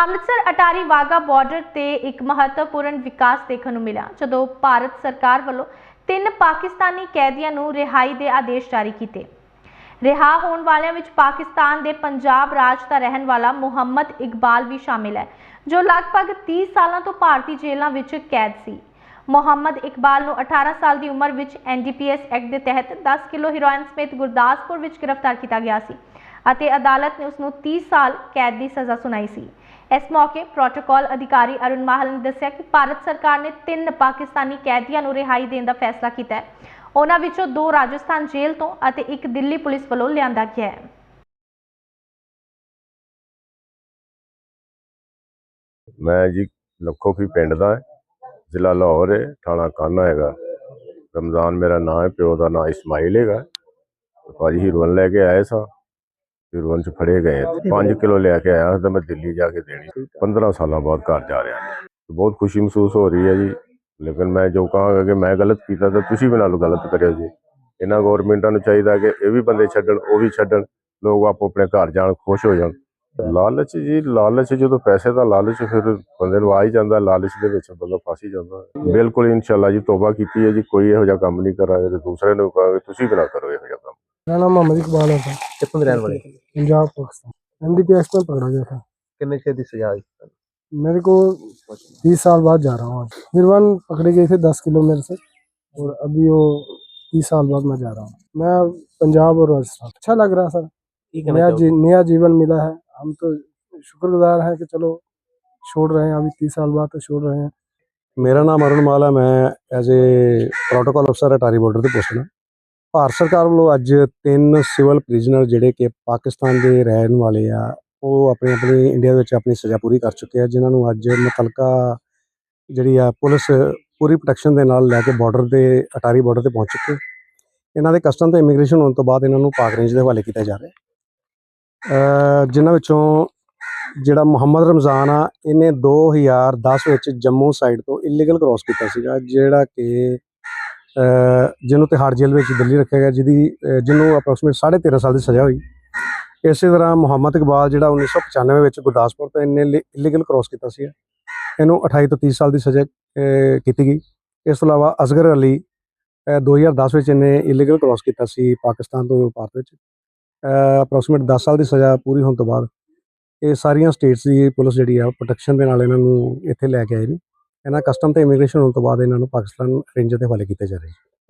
Amritsar Attari Wagah border ਤੇ ਇੱਕ ਮਹੱਤਵਪੂਰਨ ਵਿਕਾਸ ਦੇਖਣ ਨੂੰ ਮਿਲਿਆ, ਜਦੋਂ ਭਾਰਤ ਸਰਕਾਰ ਵੱਲੋਂ ਤਿੰਨ ਪਾਕਿਸਤਾਨੀ ਕੈਦੀਆਂ ਨੂੰ ਰਿਹਾਈ ਦੇ ਆਦੇਸ਼ ਜਾਰੀ ਕੀਤੇ। ਰਿਹਾ ਹੋਣ ਵਾਲਿਆਂ ਵਿੱਚ ਪਾਕਿਸਤਾਨ ਦੇ ਪੰਜਾਬ ਰਾਜ ਦਾ ਰਹਿਣ ਵਾਲਾ ਮੁਹੰਮਦ ਇਕਬਾਲ ਵੀ ਸ਼ਾਮਿਲ ਹੈ, ਜੋ ਲਗਭਗ 30 ਸਾਲਾਂ ਤੋਂ ਭਾਰਤੀ ਜੇਲ੍ਹਾਂ ਵਿੱਚ ਕੈਦ ਸੀ। ਮੁਹੰਮਦ ਇਕਬਾਲ ਨੂੰ 18 ਸਾਲ ਦੀ ਉਮਰ ਵਿੱਚ ਐਨਡੀਪੀਐਸ ਐਕਟ ਦੇ ਤਹਿਤ 10 ਕਿਲੋ ਹੀਰੋਇਨ ਸਮੇਤ ਗੁਰਦਾਸਪੁਰ ਵਿੱਚ ਗ੍ਰਿਫਤਾਰ ਕੀਤਾ ਗਿਆ ਸੀ ਅਤੇ ਅਦਾਲਤ ਨੇ ਉਸ ਨੂੰ 30 ਸਾਲ ਕੈਦ ਦੀ ਸਜ਼ਾ ਸੁਣਾਈ ਸੀ। ਇਸ ਮੌਕੇ ਪ੍ਰੋਟੋਕਾਲ ਅਧਿਕਾਰੀ ਅਰੁਣ ਮਾਹਲ ਨੇ ਦੱਸਿਆ ਕਿ ਭਾਰਤ ਸਰਕਾਰ ਨੇ ਤਿੰਨ ਪਾਕਿਸਤਾਨੀ ਕੈਦੀਆਂ ਨੂੰ ਰਿਹਾਈ ਦੇਣ ਦਾ ਫੈਸਲਾ ਕੀਤਾ ਹੈ। ਉਹਨਾਂ ਵਿੱਚੋਂ ਦੋ ਰਾਜਸਥਾਨ ਜੇਲ੍ਹ ਤੋਂ ਅਤੇ ਇੱਕ ਦਿੱਲੀ ਪੁਲਿਸ ਵੱਲੋਂ ਲਿਆਂਦਾ ਗਿਆ ਹੈ। ਮੈਂ ਜੀ ਲੱਖੋਕੀ ਪਿੰਡ ਦਾ ਜ਼ਿਲ੍ਹਾ ਲਾਹੌਰ ਹੈ, ਥਾਣਾ ਕਾਨਾ ਹੈਗਾ। ਰਮਜ਼ਾਨ ਮੇਰਾ ਨਾਮ ਹੈ, ਪਿਓ ਦਾ ਨਾਮ ਇਸਮਾਈਲ ਹੈਗਾ। ਭਾਜੀ ਹੀਰੋਨ ਲੈ ਕੇ ਆਏ ਸਾਂ। ਜੁਰਮਾਨ ਚ ਫੜੇ ਗਏ। 5 ਕਿਲੋ ਲੈ ਕੇ ਆਇਆ ਤਾਂ ਮੈਂ ਦਿੱਲੀ ਜਾ ਕੇ ਦੇਣੀ। 15 ਸਾਲਾਂ ਬਾਅਦ ਘਰ ਜਾ ਰਿਹਾ। ਬਹੁਤ ਖੁਸ਼ੀ ਮਹਿਸੂਸ ਹੋ ਰਹੀ ਹੈ ਜੀ। ਲੇਕਿਨ ਮੈਂ ਜੋ ਕਹਾਂਗਾ ਕਿ ਮੈਂ ਗਲਤ ਕੀਤਾ ਤਾਂ ਤੁਸੀਂ ਵੀ ਨਾਲੋਂ ਗਲਤ ਕਰਿਓ ਜੀ। ਇਹਨਾਂ ਗਵਰਨਮੈਂਟਾਂ ਨੂੰ ਚਾਹੀਦਾ ਕਿ ਇਹ ਵੀ ਬੰਦੇ ਛੱਡਣ ਉਹ ਵੀ ਛੱਡਣ। ਲੋਕ ਆਪੋ ਆਪਣੇ ਘਰ ਜਾਣ ਖੁਸ਼ ਹੋ ਜਾਣ। ਲਾਲਚ ਜੀ ਲਾਲਚ ਜਦੋਂ ਪੈਸੇ ਦਾ ਲਾਲਚ ਫਿਰ ਬੰਦੇ ਨੂੰ ਆ ਹੀ ਜਾਂਦਾ। ਲਾਲਚ ਦੇ ਵਿੱਚ ਬੰਦਾ ਫਸ ਹੀ ਜਾਂਦਾ। ਬਿਲਕੁਲ ਇਨਸ਼ਾਅੱਲਾ ਜੀ ਤੋਬਾ ਕੀਤੀ ਹੈ ਜੀ। ਕੋਈ ਇਹੋ ਜਿਹਾ ਕੰਮ ਨਹੀਂ ਕਰਾਂਗੇ ਤੇ ਦੂਸਰੇ ਨੂੰ ਕਹਾਂਗੇ ਤੁਸੀਂ ਵੀ ਨਾ ਕਰੋ ਇਹੋ ਜਿਹਾ ਕੰਮ। ਮੇਰਾ ਨਾਮ ਮੁਹੰਮਦ ਇਕਬਾਲ ਹੈ ਕਿੱਥੋਂ ਵਾਲੇ। पंजाब पाकिस्तान एनडीपीएस में पकड़ा गया था ਕਿੰਨੇ ਚਿਰ ਦੀ ਸਜ਼ਾ ਹੋਈ मेरे को तीस साल बाद जा रहा हूँ आज हिरवन पकड़े गए थे दस किलो मेरे से और अभी वो तीस साल बाद मैं जा रहा हूँ मैं पंजाब और राजस्थान अच्छा लग रहा है सर ਕੀ ਕਹਿਣਾ नया ਚਾਹੋਗੇ जी, नया जीवन मिला है हम तो शुक्रगुजार हैं कि चलो छोड़ रहे हैं अभी तीस साल बाद तो छोड़ रहे हैं ਮੇਰਾ ਨਾਮ ਅਰੁਣ ਮਾਲ ਹੈ ਮੈਂ ਐਜ਼ ਏ ਪ੍ਰੋਟੋਕਾਲ ਅਫਸਰ ਅਟਾਰੀ ਬਾਰਡਰ ਤੇ ਪੋਸਟ ਹਾਂ ਭਾਰਤ ਸਰਕਾਰ ਵੱਲੋਂ ਅੱਜ ਤਿੰਨ ਸਿਵਲ ਪ੍ਰਿਜ਼ਨਰ ਜਿਹੜੇ ਕਿ ਪਾਕਿਸਤਾਨ ਦੇ ਰਹਿਣ ਵਾਲੇ ਆ, ਉਹ ਆਪਣੇ ਆਪਣੇ ਇੰਡੀਆ ਵਿੱਚ ਆਪਣੀ ਸਜ਼ਾ ਪੂਰੀ ਕਰ ਚੁੱਕੇ ਆ, ਜਿਨ੍ਹਾਂ ਨੂੰ ਅੱਜ ਮੁਤਲਕਾ ਜਿਹੜੀ ਆ ਪੁਲਿਸ ਪੂਰੀ ਪ੍ਰੋਟੈਕਸ਼ਨ ਦੇ ਨਾਲ ਲੈ ਕੇ ਬਾਰਡਰ ਤੇ, ਅਟਾਰੀ ਬਾਰਡਰ ਤੇ ਪਹੁੰਚ ਚੁੱਕੇ ਇਹਨਾਂ ਦੇ ਕਸਟਮ ਤੇ ਇਮੀਗ੍ਰੇਸ਼ਨ ਹੋਣ ਤੋਂ ਬਾਅਦ ਇਹਨਾਂ ਨੂੰ ਪਾਕ ਰੇਂਜ ਦੇ ਹਵਾਲੇ ਕੀਤਾ ਜਾ ਰਿਹਾ ਜਿਨ੍ਹਾਂ ਵਿੱਚੋਂ ਜਿਹੜਾ ਮੁਹੰਮਦ ਰਮਜ਼ਾਨ ਆ, ਇਹਨੇ 2010 ਵਿੱਚ ਜੰਮੂ ਸਾਈਡ ਤੋਂ ਇਲੀਗਲ ਕ੍ਰਾਸ ਕੀਤਾ ਸੀਗਾ, ਜਿਹੜਾ ਕਿ ਜਿਹਨੂੰ ਤਿਹਾੜ ਜੇਲ੍ਹ ਵਿੱਚ ਦਿੱਲੀ ਰੱਖਿਆ ਗਿਆ ਜਿਹਦੀ ਜਿਹਨੂੰ ਅਪਰੋਕਸੀਮੇਟ 13.5 ਸਾਲ ਦੀ ਸਜ਼ਾ ਹੋਈ। ਇਸੇ ਤਰ੍ਹਾਂ ਮੁਹੰਮਦ ਇਕਬਾਲ ਜਿਹੜਾ 1995 ਵਿੱਚ ਗੁਰਦਾਸਪੁਰ ਤੋਂ ਇਹਨੇ ਇਲੀਗਲ ਕ੍ਰਾਸ ਕੀਤਾ ਸੀ ਇਹਨੂੰ 28 ਤੋਂ 30 ਸਾਲ ਦੀ ਸਜ਼ਾ ਕੀਤੀ ਗਈ। ਇਸ ਤੋਂ ਇਲਾਵਾ ਅਸਗਰ ਅਲੀ ਅਹ, 2010 ਵਿੱਚ ਇਹਨੇ ਇਲੀਗਲ ਕ੍ਰਾਸ ਕੀਤਾ ਸੀ ਪਾਕਿਸਤਾਨ ਤੋਂ ਭਾਰਤ ਵਿੱਚ। ਅਪਰੋਕਸੀਮੇਟ 10 ਸਾਲ ਦੀ ਸਜ਼ਾ ਪੂਰੀ ਹੋਣ ਤੋਂ ਬਾਅਦ ਇਹ ਸਾਰੀਆਂ ਸਟੇਟਸ ਦੀ ਪੁਲਿਸ ਜਿਹੜੀ ਆ ਪ੍ਰੋਟੈਕਸ਼ਨ ਦੇ ਨਾਲ ਇਹਨਾਂ ਨੂੰ ਇੱਥੇ ਲੈ ਕੇ ਆਏ ਨੇ। ਇਹਨਾਂ ਕਸਟਮ ਤੇ ਇਮੀਗ੍ਰੇਸ਼ਨ ਹੋਣ ਤੋਂ ਬਾਅਦ ਇਹਨਾਂ ਨੂੰ ਪਾਕਿਸਤਾਨ ਰੇਂਜਰ ਦੇ ਹਵਾਲੇ ਕੀਤੇ ਜਾ ਰਹੇ